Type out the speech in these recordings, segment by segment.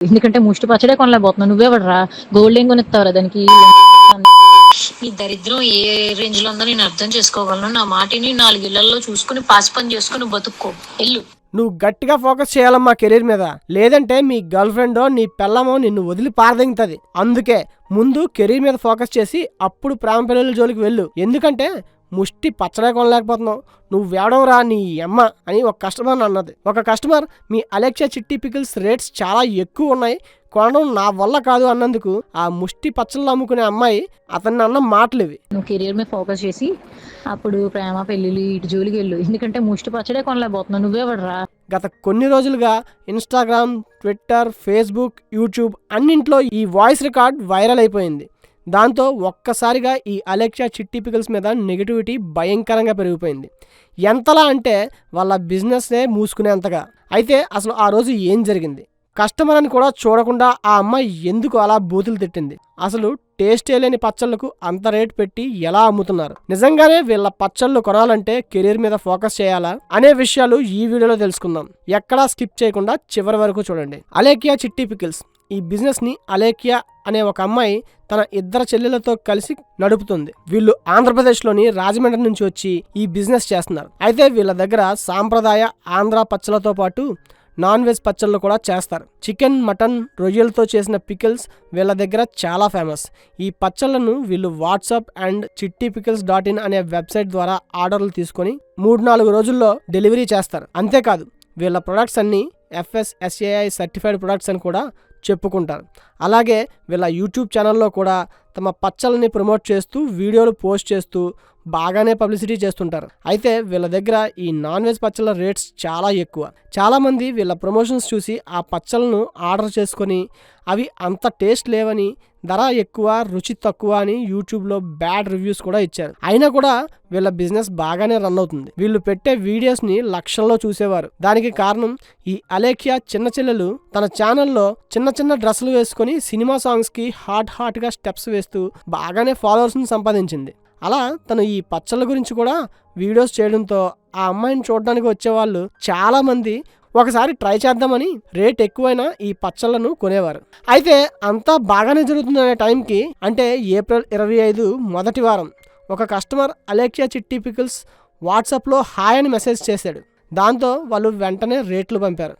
ఎందుకంటే ముష్టి పచ్చడే కొనలేకపోతున్నావు నువ్వే పడరా గోల్డ్ ఏం కొనిస్తావురా దానికి? ఈ దరిద్రం ఏ రేంజ్లో ఉందో నేను అర్థం చేసుకోగలను. నా మాటిని నాలుగు ఇళ్ళలో చూసుకుని పాసి పని చేసుకుని బతుక్కో. ఎల్లు నువ్వు గట్టిగా ఫోకస్ చేయాలమ్మా కెరీర్ మీద. లేదంటే మీ గర్ల్ ఫ్రెండో నీ పిల్లమో నిన్ను వదిలి పారదింగుతుంది. అందుకే ముందు కెరీర్ మీద ఫోకస్ చేసి అప్పుడు ప్రేమ పిల్లల జోలికి వెళ్ళు. ఎందుకంటే ముష్టి పచ్చడే కొనలేకపోతున్నావు. నువ్వు వేడవరా నీ అమ్మ అని ఒక కస్టమర్ అన్నది. ఒక కస్టమర్ మీ అలెక్సా చిట్టి పికిల్స్ రేట్స్ చాలా ఎక్కువ ఉన్నాయి. కొనడం నా వల్ల కాదు అన్నందుకు ఆ ముష్టి పచ్చళ్ళు అమ్ముకునే అమ్మాయి అతన్ని అన్న మాటలు ఇవి నువ్వు కెరియర్ మీద ఫోకస్ చేసి అప్పుడు ప్రేమ పెళ్ళిళ్ళు ఇటు జోలికి వెళ్ళు. ఎందుకంటే ముష్టి పచ్చడే కొనలేకపోతున్నావు. నువ్వే పడరా. గత కొన్ని రోజులుగా ఇన్స్టాగ్రామ్ ట్విట్టర్ ఫేస్బుక్ యూట్యూబ్ అన్నింట్లో ఈ వాయిస్ రికార్డ్ వైరల్ అయిపోయింది. దాంతో ఒక్కసారిగా ఈ అలెక్సా చిట్టి పికల్స్ మీద నెగిటివిటీ భయంకరంగా పెరిగిపోయింది. ఎంతలా అంటే వాళ్ళ బిజినెస్నే మూసుకునేంతగా. అయితే అసలు ఆ రోజు ఏం జరిగింది? కస్టమర్ అని కూడా చూడకుండా ఆ అమ్మాయి ఎందుకు అలా బూతులు తిట్టింది? అసలు టేస్టే లేని పచ్చళ్ళకు అంత రేట్ పెట్టి ఎలా అమ్ముతున్నారు? నిజంగానే వీళ్ళ పచ్చళ్ళు కొనాలంటే కెరీర్ మీద ఫోకస్ చేయాలా? అనే విషయాలు ఈ వీడియోలో తెలుసుకుందాం. ఎక్కడా స్కిప్ చేయకుండా చివరి వరకు చూడండి. అలేకియా చిట్టి పికిల్స్. ఈ బిజినెస్ని ని అనే ఒక అమ్మాయి తన ఇద్దరు చెల్లెలతో కలిసి నడుపుతుంది. వీళ్ళు ఆంధ్రప్రదేశ్లోని రాజమండ్రి నుంచి వచ్చి ఈ బిజినెస్ చేస్తున్నారు. అయితే వీళ్ళ దగ్గర సాంప్రదాయ ఆంధ్ర పచ్చలతో పాటు నాన్ వెజ్ పచ్చళ్ళు కూడా చేస్తారు. చికెన్ మటన్ రొయ్యలతో చేసిన పికిల్స్ వీళ్ళ దగ్గర చాలా ఫేమస్. ఈ పచ్చళ్ళను వీళ్ళు WhatsApp and Chitti pickles dot in అనే వెబ్సైట్ ద్వారా ఆర్డర్లు తీసుకొని మూడు నాలుగు రోజుల్లో డెలివరీ చేస్తారు. అంతేకాదు వీళ్ళ ప్రొడక్ట్స్ అన్నీ ఎఫ్ఎస్ఎస్ఏఐ సర్టిఫైడ్ ప్రొడక్ట్స్ అని కూడా చెప్పుకుంటారు. అలాగే వీళ్ళ యూట్యూబ్ ఛానల్లో కూడా తమ పచ్చళ్ళని ప్రమోట్ చేస్తూ వీడియోలు పోస్ట్ చేస్తూ బాగానే పబ్లిసిటీ చేస్తుంటారు. అయితే వీళ్ళ దగ్గర ఈ నాన్ వెజ్ పచ్చళ్ళ రేట్స్ చాలా ఎక్కువ. చాలామంది వీళ్ళ ప్రమోషన్స్ చూసి ఆ పచ్చళ్ళను ఆర్డర్ చేసుకొని అవి అంత టేస్ట్ లేవని ధర ఎక్కువ రుచి తక్కువ అని యూట్యూబ్లో బ్యాడ్ రివ్యూస్ కూడా ఇచ్చారు. అయినా కూడా వీళ్ళ బిజినెస్ బాగానే రన్ అవుతుంది. వీళ్ళు పెట్టే వీడియోస్ని లక్షల్లో చూసేవారు. దానికి కారణం ఈ అలేఖ్య చిన్న చెల్లెలు తన ఛానల్లో చిన్న చిన్న డ్రెస్సులు వేసుకొని సినిమా సాంగ్స్కి హాట్ హాట్గా స్టెప్స్ వేస్తూ బాగానే ఫాలోవర్స్ని సంపాదించింది. అలా తను ఈ పచ్చళ్ళ గురించి కూడా వీడియోస్ చేయడంతో ఆ అమ్మాయిని చూడడానికి వచ్చేవాళ్ళు చాలామంది ఒకసారి ట్రై చేద్దామని రేట్ ఎక్కువైనా ఈ పచ్చళ్ళను కొనేవారు. అయితే అంతా బాగానే జరుగుతుందనే టైంకి అంటే ఏప్రిల్ ఇరవై ఐదు మొదటి వారం ఒక కస్టమర్ అలెక్సియా చిట్టి పికిల్స్ వాట్సాప్లో హాయ్ అని మెసేజ్ చేశాడు. దాంతో వాళ్ళు వెంటనే రేట్లు పంపారు.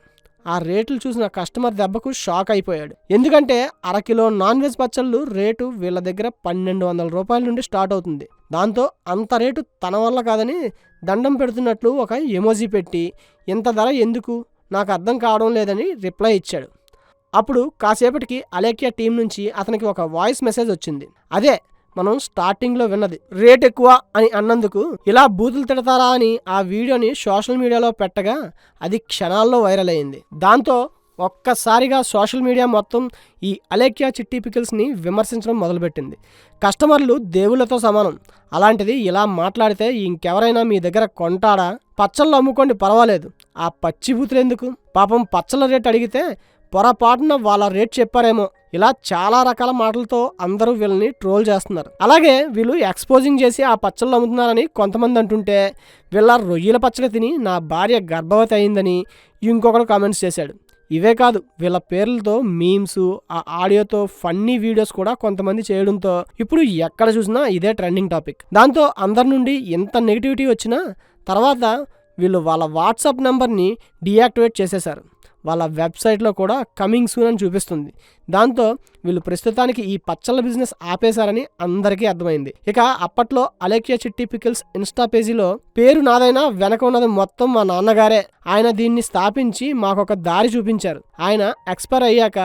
ఆ రేట్లు చూసిన కస్టమర్ దెబ్బకు షాక్ అయిపోయాడు. ఎందుకంటే అరకిలో నాన్ వెజ్ పచ్చళ్ళు రేటు వీళ్ళ దగ్గర పన్నెండు వందల రూపాయల నుండి స్టార్ట్ అవుతుంది. దాంతో అంత రేటు తన వల్ల కాదని దండం పెడుతున్నట్లు ఒక ఎమోజీ పెట్టి ఇంత ధర ఎందుకు? నాకు అర్థం కావడం లేదని రిప్లై ఇచ్చాడు. అప్పుడు కాసేపటికి అలేఖ్య టీం నుంచి అతనికి ఒక వాయిస్ మెసేజ్ వచ్చింది. అదే మనం స్టార్టింగ్లో విన్నది. రేట్ ఎక్కువ అని అన్నందుకు ఇలా బూతులు తిడతారా అని ఆ వీడియోని సోషల్ మీడియాలో పెట్టగా అది క్షణాల్లో వైరల్ అయింది. దాంతో ఒక్కసారిగా సోషల్ మీడియా మొత్తం ఈ అలేఖ్యా చిట్టి పికిల్స్ని విమర్శించడం మొదలుపెట్టింది. కస్టమర్లు దేవుళ్ళతో సమానం. అలాంటిది ఇలా మాట్లాడితే ఇంకెవరైనా మీ దగ్గర కొంటాడా? పచ్చళ్ళు అమ్ముకోండి పర్వాలేదు. ఆ పచ్చి బూతులు ఎందుకు? పాపం పచ్చళ్ళ రేట్ అడిగితే పొరపాటున వాళ్ళ రేట్ చెప్పారేమో. ఇలా చాలా రకాల మాటలతో అందరూ వీళ్ళని ట్రోల్ చేస్తున్నారు. అలాగే వీళ్ళు ఎక్స్పోజింగ్ చేసి ఆ పచ్చళ్ళు అమ్ముతున్నారని కొంతమంది అంటుంటే వీళ్ళ రొయ్యల పచ్చడి తిని నా భార్య గర్భవతి అయిందని ఇంకొకరు కామెంట్స్ చేశాడు. ఇవే కాదు వీళ్ళ పేర్లతో మీమ్స్ ఆ ఆడియోతో ఫన్నీ వీడియోస్ కూడా కొంతమంది చేయడంతో ఇప్పుడు ఎక్కడ చూసినా ఇదే ట్రెండింగ్ టాపిక్. దాంతో అందరి నుండి ఎంత నెగిటివిటీ వచ్చినా తర్వాత వీళ్ళు వాళ్ళ వాట్సాప్ నెంబర్ని డియాక్టివేట్ చేసేశారు. వాళ్ళ వెబ్సైట్లో కూడా కమింగ్ సూన్ అని చూపిస్తుంది. దాంతో వీళ్ళు ప్రస్తుతానికి ఈ పచ్చళ్ళ బిజినెస్ ఆపేశారని అందరికీ అర్థమైంది. ఇక అప్పట్లో అలేఖ్య చిట్టి పికిల్స్ ఇన్స్టా పేజీలో పేరు నాదైనా వెనక ఉన్నది మొత్తం మా నాన్నగారే. ఆయన దీన్ని స్థాపించి మాకొక దారి చూపించారు. ఆయన ఎక్స్పైర్ అయ్యాక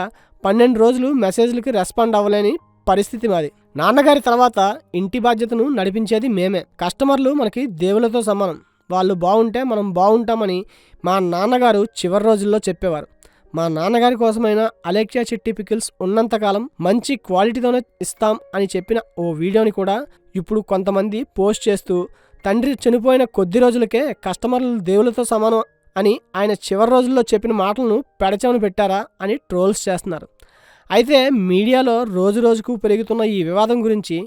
పన్నెండు రోజులు మెసేజ్లకి రెస్పాండ్ అవ్వలేని పరిస్థితి మాది. నాన్నగారి తర్వాత ఇంటి బాధ్యతను నడిపించేది మేమే. కస్టమర్లు మనకి దేవులతో సమానం. వాళ్ళు బాగుంటే మనం బాగుంటామని మా నాన్నగారు చివరి రోజుల్లో చెప్పేవారు. మా నాన్నగారి కోసమైన అలెక్సియా చిట్టి పికిల్స్ ఉన్నంతకాలం మంచి క్వాలిటీతోనే ఇస్తాం అని చెప్పిన ఓ వీడియోని కూడా ఇప్పుడు కొంతమంది పోస్ట్ చేస్తూ తండ్రి చనిపోయిన కొద్ది రోజులకే కస్టమర్లు దేవులతో సమానం అని ఆయన చివరి రోజుల్లో చెప్పిన మాటలను పెడచమని పెట్టారా అని ట్రోల్స్ చేస్తున్నారు. అయితే మీడియాలో రోజు రోజుకు పెరుగుతున్న ఈ వివాదం గురించి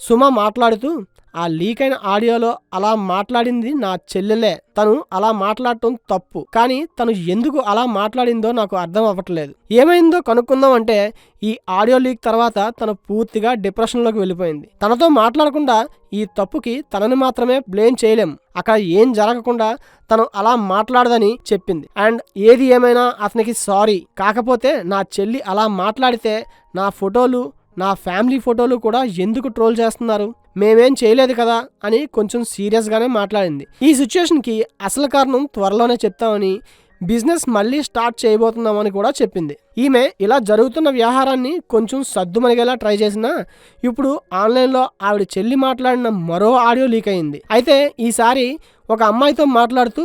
సుమ మాట్లాడుతూ ఆ లీక్ అయిన ఆడియోలో అలా మాట్లాడింది నా చెల్లెలే. తను అలా మాట్లాడటం తప్పు. కానీ తను ఎందుకు అలా మాట్లాడిందో నాకు అర్థం అవ్వట్లేదు. ఏమైందో కనుక్కుందాం అంటే ఈ ఆడియో లీక్ తర్వాత తను పూర్తిగా డిప్రెషన్లోకి వెళ్ళిపోయింది. తనతో మాట్లాడకుండా ఈ తప్పుకి తనని మాత్రమే బ్లేమ్ చేయలేం. అక్కడ ఏం జరగకుండా తను అలా మాట్లాడదని చెప్పింది. అండ్ ఏది ఏమైనా అతనికి సారీ. కాకపోతే నా చెల్లి అలా మాట్లాడితే నా ఫోటోలు నా ఫ్యామిలీ ఫోటోలు కూడా ఎందుకు ట్రోల్ చేస్తున్నారు? మేమేం చేయలేదు కదా? అని కొంచెం సీరియస్గానే మాట్లాడింది. ఈ సిచ్యువేషన్కి అసలు కారణం త్వరలోనే చెప్తామని బిజినెస్ మళ్ళీ స్టార్ట్ చేయబోతున్నామని కూడా చెప్పింది. ఈమె ఇలా జరుగుతున్న వ్యవహారాన్ని కొంచెం సద్దుమణిగేలా ట్రై చేసినా ఇప్పుడు ఆన్లైన్లో ఆవిడ చెల్లి మాట్లాడిన మరో ఆడియో లీక్ అయింది. అయితే ఈసారి ఒక అమ్మాయితో మాట్లాడుతూ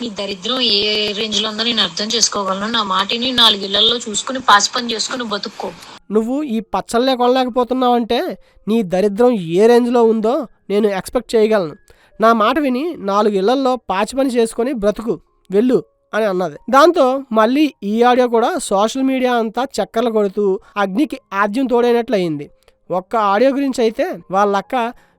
నీ దరిద్రం ఏ రేంజ్లో ఉందో నేను అర్థం చేసుకోగలను. నా మాటిని నాలుగు ఇళ్ళలో చూసుకుని పాసి పని చేసుకుని బతుక్కో. నువ్వు ఈ పచ్చళ్ళే కొనలేకపోతున్నావంటే నీ దరిద్రం ఏ రేంజ్లో ఉందో నేను ఎక్స్పెక్ట్ చేయగలను. నా మాట విని నాలుగు ఇళ్ళల్లో పాచి పని చేసుకొని బ్రతుకు వెళ్ళు అని అన్నది. దాంతో మళ్ళీ ఈ ఆడియో కూడా సోషల్ మీడియా అంతా చక్కర్లు కొడుతూ అగ్నికి ఆద్యం తోడైనట్లు అయింది ఒక్క ఆడియో గురించి అయితే వాళ్ళక్క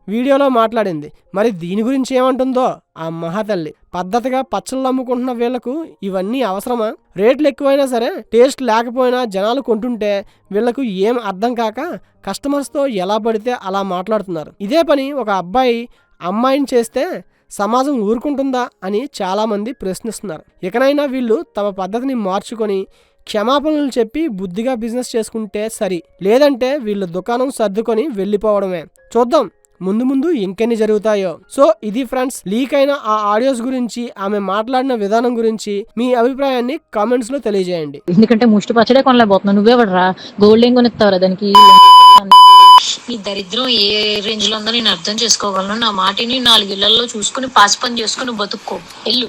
వీడియోలో మాట్లాడింది. మరి దీని గురించి ఏమంటుందో ఆ మహాతల్లి. పద్ధతిగా పచ్చళ్ళు అమ్ముకుంటున్న వీళ్ళకు ఇవన్నీ అవసరమా? రేట్లు ఎక్కువైనా సరే టేస్ట్ లేకపోయినా జనాలు కొంటుంటే వీళ్ళకు ఏం అర్థం కాక కస్టమర్స్తో ఎలా పడితే అలా మాట్లాడుతున్నారు. ఇదే పని ఒక అబ్బాయి అమ్మాయిని చేస్తే సమాజం ఊరుకుంటుందా అని చాలామంది ప్రశ్నిస్తున్నారు. ఇకనైనా వీళ్ళు తమ పద్ధతిని మార్చుకొని క్షమాపణలు చెప్పి బుద్ధిగా బిజినెస్ చేసుకుంటే సరి. లేదంటే వీళ్ళు దుకాణం సర్దుకొని వెళ్ళిపోవడమే. చూద్దాం. ముందు ముందు ఇంకెన్ని జరుగుతాయో. సో ఇది ఫ్రెండ్స్ లీక్ అయిన ఆ ఆడియోస్ గురించి ఆమె మాట్లాడిన విధానం గురించి మీ అభిప్రాయాన్ని కామెంట్స్లో తెలియజేయండి. ఎందుకంటే ముష్టి పచ్చడే కొనలేకపోతున్నావు. నువ్వెవడరా గోల్డ్ ఏం కొనిస్తావురా దానికి? నీ దరిద్రం ఏ రేంజ్లో ఉందో నేను అర్థం చేసుకోగలను. నా మాటిని నాలుగు ఇళ్ళలో చూసుకుని పాసి పని చేసుకుని బతుక్కో. వెళ్ళు.